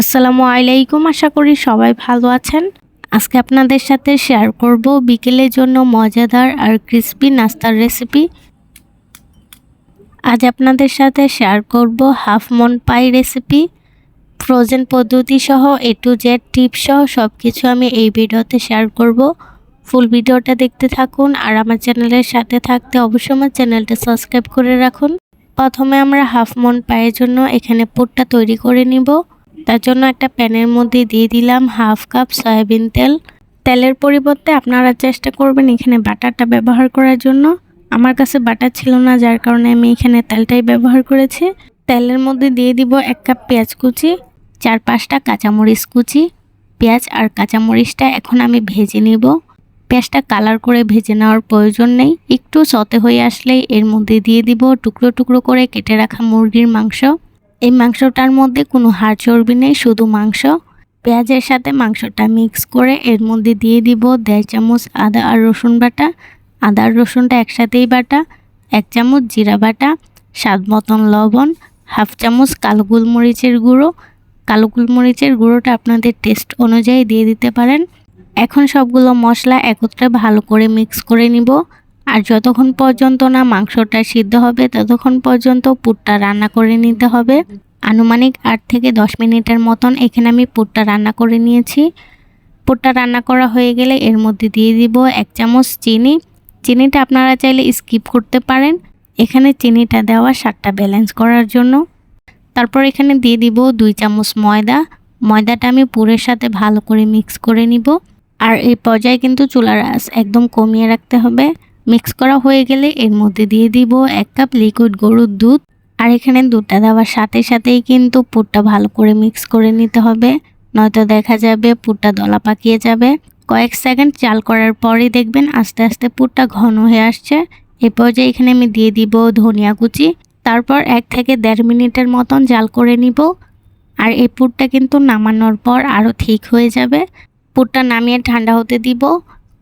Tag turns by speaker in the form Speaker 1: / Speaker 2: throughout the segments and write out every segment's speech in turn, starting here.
Speaker 1: আসসালামু আলাইকুম, আশা করি সবাই ভালো আছেন। আজকে আপনাদের সাথে শেয়ার করব বিকেলের জন্য মজাদার আর ক্রিস্পি নাস্তার রেসিপি আজ আপনাদের সাথে শেয়ার করব হাফ মন পাই রেসিপি ফ্রোজেন পদ্ধতি সহ এ টু জেড টিপ সহ সব কিছু আমি এই ভিডিওতে শেয়ার করব। ফুল ভিডিওটা দেখতে থাকুন আর আমার চ্যানেলের সাথে থাকতে অবশ্যই আমার চ্যানেলটা সাবস্ক্রাইব করে রাখুন। প্রথমে আমরা হাফ মন পায়ের জন্য এখানে পুরটা তৈরি করে নিব। তার জন্য একটা প্যানের মধ্যে দিয়ে দিলাম হাফ কাপ সয়াবিন তেল। তেলের পরিবর্তে আপনারা চেষ্টা করবেন এখানে বাটারটা ব্যবহার করার জন্য। আমার কাছে বাটার ছিল না, যার কারণে আমি এখানে তেলটাই ব্যবহার করেছি। তেলের মধ্যে দিয়ে দিব এক কাপ পেঁয়াজ কুচি, চার পাঁচটা কাঁচামরিচ কুচি। পেঁয়াজ আর কাঁচামরিচটা এখন আমি ভেজে নিব। পেঁয়াজটা কালার করে ভেজে নেওয়ার প্রয়োজন নেই। একটু সতে হয়ে আসলেই এর মধ্যে দিয়ে দিব টুকরো টুকরো করে কেটে রাখা মুরগির মাংস। এই মাংসটার মধ্যে কোনো হাড় চর্বি নেই, শুধু মাংস। পেঁয়াজের সাথে মাংসটা মিক্স করে এর মধ্যে দিয়ে দিব দেড় চামচ আদা আর রসুন বাটা। আদা আর রসুনটা একসাথেই বাটা, এক চামচ জিরা বাটা, স্বাদ মতন লবণ, হাফ চামচ কালো গোলমরিচের গুঁড়ো। কালো গোলমরিচের গুঁড়োটা আপনাদের টেস্ট অনুযায়ী দিয়ে দিতে পারেন। এখন সবগুলো মশলা একত্রে ভালো করে মিক্স করে নিব। আর যতক্ষণ পর্যন্ত না মাংসটা সিদ্ধ হবে, ততক্ষণ পর্যন্ত পুরটা রান্না করে নিতে হবে। আনুমানিক আট থেকে দশ মিনিটের মতন এখানে আমি পুরটা রান্না করে নিয়েছি। পুরটা রান্না করা হয়ে গেলে এর মধ্যে দিয়ে দিব এক চামচ চিনি। চিনিটা আপনারা চাইলে স্কিপ করতে পারেন। এখানে চিনিটা দেওয়া স্বাদটা ব্যালেন্স করার জন্য। তারপর এখানে দিয়ে দিব দুই চামচ ময়দা। ময়দাটা আমি পুরের সাথে ভালো করে মিক্স করে নিব। আর এই পর্যায়ে কিন্তু চুলার আঁচ একদম কমিয়ে রাখতে হবে। মিক্স করা হয়ে গেলে এর মধ্যে দিয়ে দিব এক কাপ লিকুইড গরুর দুধ। আর এখানে দুধটা দেওয়ার সাথে সাথেই কিন্তু পুরটা ভালো করে মিক্স করে নিতে হবে। নয়তো দেখা যাবে পুরটা দলা পাকিয়ে যাবে। কয়েক সেকেন্ড চাল করার পরেই দেখবেন আস্তে আস্তে পুরটা ঘন হয়ে আসছে। এ পর্যায়ে এখানে আমি দিয়ে দিব ধনিয়া কুচি। তারপর এক থেকে দেড় মিনিটের মতন জাল করে নিব। আর এই পুরটা কিন্তু নামানোর পর আরও ঠিক হয়ে যাবে। পুরটা নামিয়ে ঠান্ডা হতে দিব।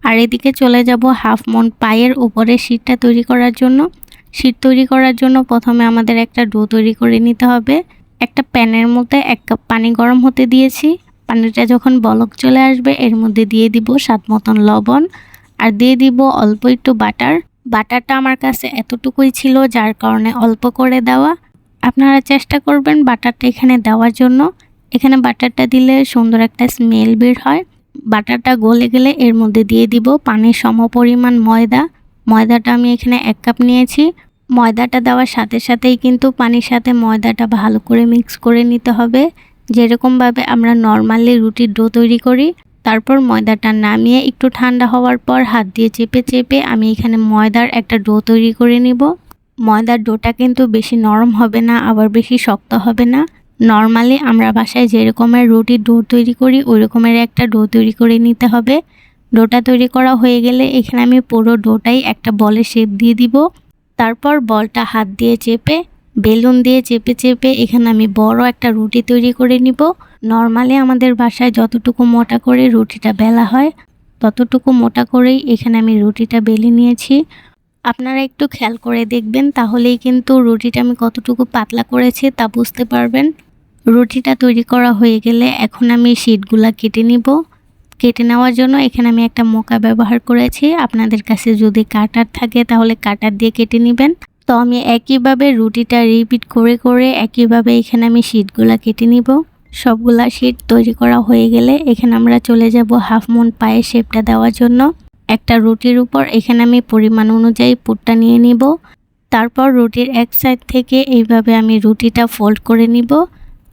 Speaker 1: আর এদিকে চলে যাব হাফ মন পায়ের উপরে শীটটা তৈরি করার জন্য। শীট তৈরি করার জন্য প্রথমে আমাদের একটা ডো তৈরি করে নিতে হবে। একটা প্যানের মধ্যে এক কাপ পানি গরম হতে দিয়েছি। পানিটা যখন বলক চলে আসবে, এর মধ্যে দিয়ে দিব স্বাদ মতন লবণ। আর দিয়ে দিব অল্প একটু বাটার। বাটারটা আমার কাছে এতটুকুই ছিল, যার কারণে অল্প করে দেওয়া। আপনারা চেষ্টা করবেন বাটারটা এখানে দেওয়ার জন্য। এখানে বাটারটা দিলে সুন্দর একটা স্মেল বের হয়। বাটারটা গলে গেলে এর মধ্যে দিয়ে দিব পানির সম পরিমাণ ময়দা। ময়দাটা আমি এখানে এক কাপ নিয়েছি। ময়দাটা দেওয়ার সাথে সাথেই কিন্তু পানির সাথে ময়দাটা ভালো করে মিক্স করে নিতে হবে। যেরকমভাবে আমরা নর্মালি রুটির ডো তৈরি করি, তারপর ময়দাটা নামিয়ে একটু ঠান্ডা হওয়ার পর হাত দিয়ে চেপে চেপে আমি এখানে ময়দার একটা ডো তৈরি করে নিব। ময়দার ডোটা কিন্তু বেশি নরম হবে না, আবার বেশি শক্ত হবে না। নর্মালি আমরা বাসায় যেরকমের রুটির ডো তৈরি করি, ওই রকমের একটা ডো তৈরি করে নিতে হবে। ডোটা তৈরি করা হয়ে গেলে এখানে আমি পুরো ডোটাই একটা বলের শেপ দিয়ে দিব। তারপর বলটা হাত দিয়ে চেপে, বেলুন দিয়ে চেপে চেপে এখানে আমি বড় একটা রুটি তৈরি করে নিব। নর্মালি আমাদের বাসায় যতটুকু মোটা করে রুটিটা বেলা হয়, ততটুকু মোটা করেই এখানে আমি রুটিটা বেলে নিয়েছি। আপনারা একটু খেয়াল করে দেখবেন, তাহলেই কিন্তু রুটিটা আমি কতটুকু পাতলা করেছি তা বুঝতে পারবেন। রুটিটা তৈরি করা হয়ে গেলে এখন আমি শিটগুলা কেটে নিব। কেটে নেওয়ার জন্য এখানে আমি একটা মোকা ব্যবহার করেছি। আপনাদের কাছে যদি কাটার থাকে তাহলে কাটার দিয়ে কেটে নেবেন। তো আমি একইভাবে রুটিটা রিপিট করে করে একইভাবে এখানে আমি শিটগুলা কেটে নিব। সবগুলা শিট তৈরি করা হয়ে গেলে এখানে আমরা চলে যাব হাফ মুন পায়ে শেপটা দেওয়ার জন্য। একটা রুটির উপর এখানে আমি পরিমাণ অনুযায়ী পুরটা নিয়ে নিব। তারপর রুটির এক সাইড থেকে এইভাবে আমি রুটিটা ফোল্ড করে নিব।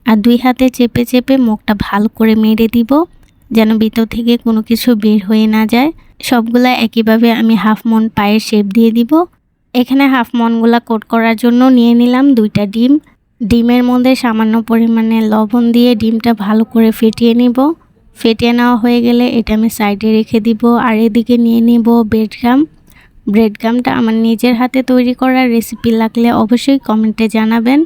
Speaker 1: আর দুই হাতে চেপে চেপে মুখটা ভালো করে মেরে দিব, যেন ভিতর থেকে কোনো কিছু বের হয়ে না যায়। সবগুলা একইভাবে আমি হাফ মন পায়ের শেপ দিয়ে দিব। এখানে হাফ মনগুলা কোট করার জন্য নিয়ে নিলাম দুইটা ডিম। ডিমের মধ্যে সামান্য পরিমাণে লবণ দিয়ে ডিমটা ভালো করে ফেটিয়ে নিব। ফেটিয়ে নেওয়া হয়ে গেলে এটা আমি সাইডে রেখে দিব আর এদিকে নিয়ে নিব ব্রেড গাম ব্রেড গামটা আমার নিজের হাতে তৈরি করার রেসিপি লাগলে অবশ্যই কমেন্টে জানাবেন।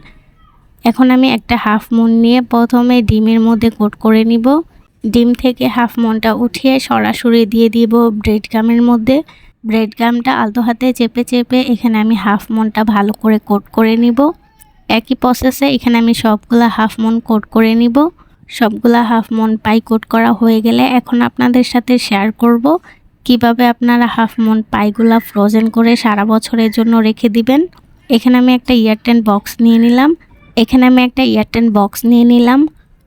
Speaker 1: এখন আমি একটা হাফ মুন নিয়ে প্রথমে ডিমের মধ্যে কোট করে নিব। ডিম থেকে হাফ মনটা উঠিয়ে সরাসরি দিয়ে দিব ব্রেড গামের মধ্যে। ব্রেড গামটা আলতো হাতে চেপে চেপে এখানে আমি হাফ মনটা ভালো করে কোট করে নিব। একই প্রসেসে এখানে আমি সবগুলো হাফ মন কোট করে নিব। সবগুলা হাফ মন পাই কোট করা হয়ে গেলে এখন আপনাদের সাথে শেয়ার করব কীভাবে আপনারা হাফ মন পাইগুলা ফ্রোজেন করে সারা বছরের জন্য রেখে দিবেন। এখানে আমি একটা ইয়ারটেন বক্স নিয়ে নিলাম। এখানে আমি একটা ইয়ারটেন বক্স নিয়ে নিলাম।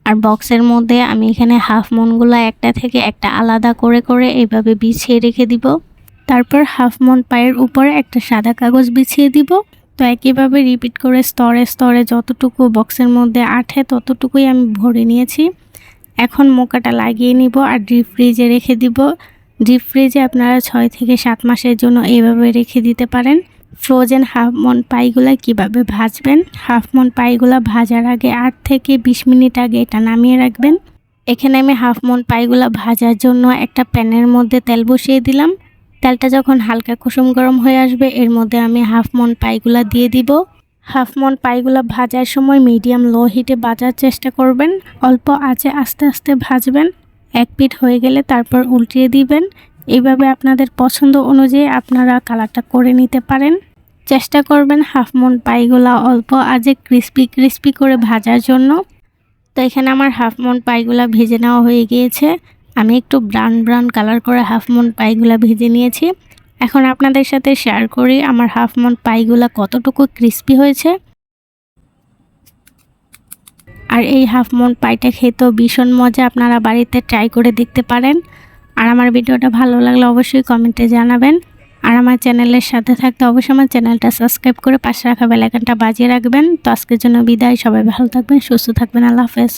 Speaker 1: আর বক্সের মধ্যে আমি এখানে হাফ মনগুলো একটা থেকে একটা আলাদা করে করে এইভাবে বিছিয়ে রেখে দিব। তারপর হাফ মন পায়ের উপরে একটা সাদা কাগজ বিছিয়ে দিব। তো একইভাবে রিপিট করে স্তরে স্তরে যতটুকু বক্সের মধ্যে আঠে ততটুকুই আমি ভরে নিয়েছি। এখন মোকাটা লাগিয়ে নিব আর ডিপ ফ্রিজে রেখে দিব। ডিপ ফ্রিজে আপনারা ছয় থেকে সাত মাসের জন্য এইভাবে রেখে দিতে পারেন। ফ্রোজেন হাফ মন পাইগুলা কীভাবে ভাজবেন? হাফ মন পাইগুলা ভাজার আগে আট থেকে বিশ মিনিট আগে এটা নামিয়ে রাখবেন। এখানে আমি হাফ মন পাইগুলা ভাজার জন্য একটা প্যানের মধ্যে তেল বসিয়ে দিলাম। তেলটা যখন হালকা কুসুম গরম হয়ে আসবে, এর মধ্যে আমি হাফ মন পাইগুলা দিয়ে দিব। হাফ মন পাইগুলা ভাজার সময় মিডিয়াম লো হিটে ভাজার চেষ্টা করবেন। অল্প আঁচে আস্তে আস্তে ভাজবেন। এক পিঠ হয়ে গেলে তারপর উল্টিয়ে দিবেন। এইভাবে আপনাদের পছন্দ অনুযায়ী আপনারা কালারটা করে নিতে পারেন। চেষ্টা করবেন হাফ মন পাইগুলা অল্প আজে ক্রিস্পি ক্রিস্পি করে ভাজার জন্য। তো এখানে আমার হাফ মন পাইগুলা ভেজে নেওয়া হয়ে গিয়েছে। আমি একটু ব্রাউন ব্রাউন কালার করে হাফ মন পাইগুলা ভেজে নিয়েছি। এখন আপনাদের সাথে শেয়ার করি আমার হাফ মন পাইগুলা কতটুকু ক্রিস্পি হয়েছে। আর এই হাফ মন পাইটা খেতেও ভীষণ মজা, আপনারা বাড়িতে ট্রাই করে দেখতে পারেন। আর আমার ভিডিওটা ভালো লাগলে অবশ্যই কমেন্টে জানাবেন। আর আমার চ্যানেলের সাথে থাকতে অবশ্যই আমার চ্যানেলটা সাবস্ক্রাইব করে পাশে রাখা বেলাইকানটা বাজিয়ে রাখবেন। তো আজকের জন্য বিদায়। সবাই ভালো থাকবেন, সুস্থ থাকবেন। আল্লাহ হাফেজ।